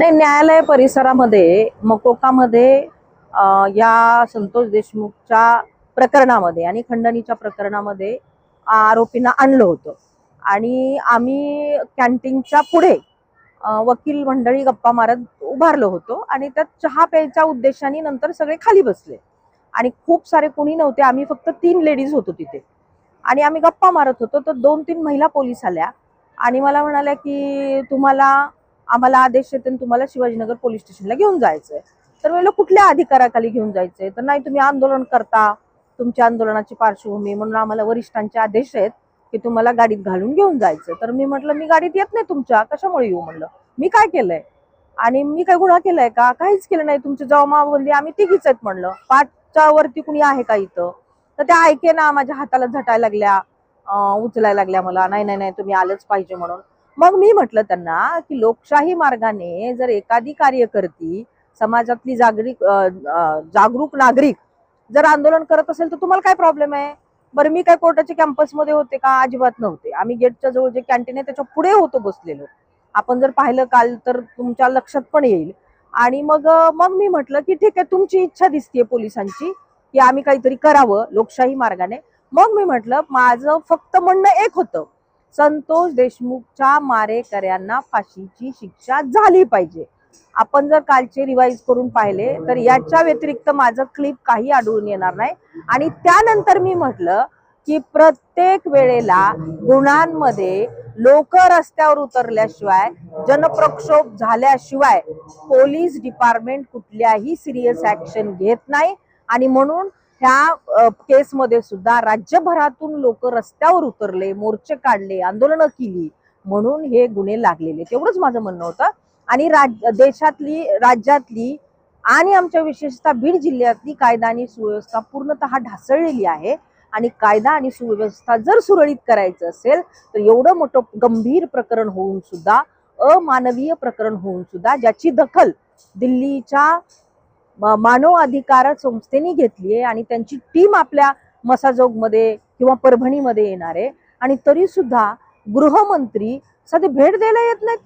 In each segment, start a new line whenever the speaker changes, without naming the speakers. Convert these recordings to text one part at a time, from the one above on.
नाही न्यायालय परिसरामध्ये मकोकामध्ये या संतोष देशमुखच्या प्रकरणामध्ये आणि खंडणीच्या प्रकरणामध्ये आरोपींना आणलं होतं. आणि आम्ही कॅन्टीनच्या पुढे वकील मंडळी गप्पा मारत उभारलो होतो आणि त्यात चहा प्यायच्या उद्देशाने नंतर सगळे खाली बसले. आणि खूप सारे कोणी नव्हते आम्ही फक्त तीन लेडीज होतो तिथे. आणि आम्ही गप्पा मारत होतो तर दोन तीन महिला पोलीस आल्या आणि मला म्हणाल्या की तुम्हाला आम्हाला आदेश येते आणि तुम्हाला शिवाजीनगर पोलीस स्टेशनला घेऊन जायचंय. तर म्हणलं कुठल्या अधिकाराखाली घेऊन जायचंय? तर नाही तुम्ही आंदोलन करता. तुमच्या आंदोलनाची पार्श्वभूमी म्हणून आम्हाला वरिष्ठांचे आदेश आहेत की तुम्हाला गाडीत घालून घेऊन जायचं तर मी म्हटलं मी गाडीत येत नाही तुमच्या. कशामुळे येऊ? म्हणलं मी काय केलंय? आणि मी काय गुन्हा केलाय का? काहीच केलं नाही. तुमची जमावबंदी आम्ही तिघीच आहेत म्हणलं. पाचच्या वरती कुणी आहे का इथं? तर त्या ऐके ना माझ्या हाताला झटायला लागल्या उचलायला लागल्या मला. नाही नाही नाही तुम्ही आलंच पाहिजे म्हणून. मग मी म्हटलं त्यांना की लोकशाही मार्गाने जर एखादी कार्यकर्ती समाजातली जागरिक जागरूक नागरिक जर आंदोलन करत असेल तर तुम्हाला काय प्रॉब्लेम आहे? बरं मी काय कोर्टाच्या कॅम्पसमध्ये होते का? अजिबात नव्हते. आम्ही गेटच्या जवळ जे कॅन्टीन आहे त्याच्या पुढे होतो बसलेलो. आपण जर पाहिलं काल तर तुमच्या लक्षात पण येईल. आणि मग मग मी म्हटलं की ठीक आहे तुमची इच्छा दिसतीये पोलिसांची की आम्ही काहीतरी करावं लोकशाही मार्गाने. मग मी म्हटलं माझं फक्त म्हणणं एक होतं. संतोष देशमुखच्या मारेकऱ्यांना फाशीची शिक्षा झाली पाहिजे. आपण जर कालचे रिवाईज करून पाहिले तर याच्या व्यतिरिक्त माझं क्लिप काही आढळून येणार नाही. आणि त्यानंतर मी म्हटलं की प्रत्येक वेळेला गुणांमध्ये लोक रस्त्यावर उतरल्याशिवाय जनप्रक्षोभ झाल्याशिवाय पोलीस डिपार्टमेंट कुठल्याही सिरियस ऍक्शन घेत नाही. आणि म्हणून ह्या केसमध्ये सुद्धा राज्यभरातून लोक रस्त्यावर उतरले मोर्चे काढले आंदोलनं केली म्हणून हे गुन्हे लागलेले. तेवढंच माझं म्हणणं होतं. आणि राज देशातली राज्यातली आणि आमच्या विशेषतः बीड जिल्ह्यातली कायदा आणि सुव्यवस्था पूर्णतः ढासळलेली आहे. आणि कायदा आणि सुव्यवस्था जर सुरळीत करायचं असेल तर एवढं मोठं गंभीर प्रकरण होऊन सुद्धा अमानवीय प्रकरण होऊन सुद्धा ज्याची दखल दिल्लीच्या मानव अधिकार संस्थेने घेतली आहे आणि त्यांची टीम आपल्या मसाजोगमध्ये किंवा परभणीमध्ये येणार आहे. आणि तरी सुद्धा गृहमंत्री सध्या भेट द्यायला येत नाहीत.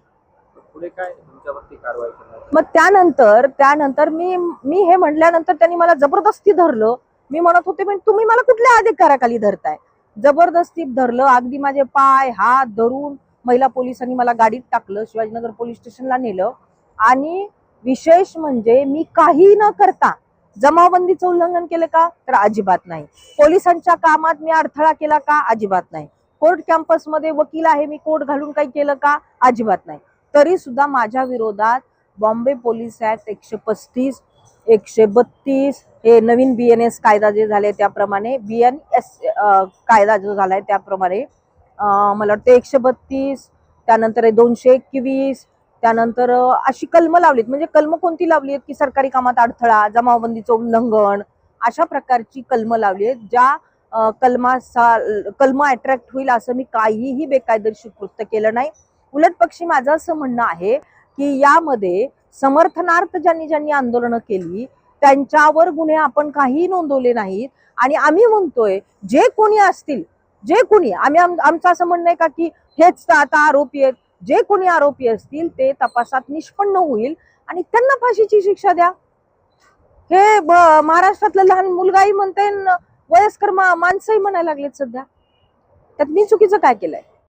मग त्यानंतर त्यानंतर मी मी हे म्हणल्यानंतर त्यांनी मला जबरदस्ती धरलं. मी म्हणत होते पण तुम्ही मला कुठल्या अधिकाराखाली धरताय? जबरदस्ती धरलं अगदी माझे पाय हात धरून महिला पोलिसांनी मला गाडीत टाकलं शिवाजीनगर पोलीस स्टेशनला नेलं. आणि विशेष म्हणजे मी काही न करता जमावबंदीचं उल्लंघन केलं का? तर अजिबात नाही. पोलिसांच्या कामात मी अडथळा केला का? अजिबात नाही. कोर्ट कॅम्पसमध्ये वकील आहे मी कोर्ट घालून काही केलं का? अजिबात नाही. तरी सुद्धा माझ्या विरोधात बॉम्बे पोलीस ऍक्ट एकशे पस्तीस एकशे बत्तीस हे नवीन बी एन एस कायदा जे झाले त्याप्रमाणे बी एन एस कायदा जो झालाय त्याप्रमाणे मला वाटतं एकशे बत्तीस त्यानंतर दोनशे एकवीस त्यानंतर अशी कलम लावलीत. म्हणजे कलम कोणती लावली आहेत की सरकारी कामात अडथळा जमावबंदीचं उल्लंघन अशा प्रकारची कलम लावली आहेत ज्या कलमा कलम अट्रॅक्ट होईल असं मी काहीही बेकायदेशीर कृत्य केलं नाही. उलट पक्षी माझं असं म्हणणं आहे की यामध्ये समर्थनार्थ ज्यांनी ज्यांनी आंदोलनं केली त्यांच्यावर गुन्हे आपण काही नोंदवले नाहीत. आणि आम्ही म्हणतोय जे कोणी असतील जे कोणी आम्ही आमचं असं म्हणणं आहे का की हेच आता आरोपी आहेत जे कोणी आरोपी असतील ते तपासात निष्पन्न होईल आणि त्यांना फाशीची शिक्षा द्या. हे महाराष्ट्रातलं लहान मुलगाही म्हणते वयस्कर मा- माणसंही म्हणायला लागलेत सध्या. त्यात मी चुकीचं काय केलंय?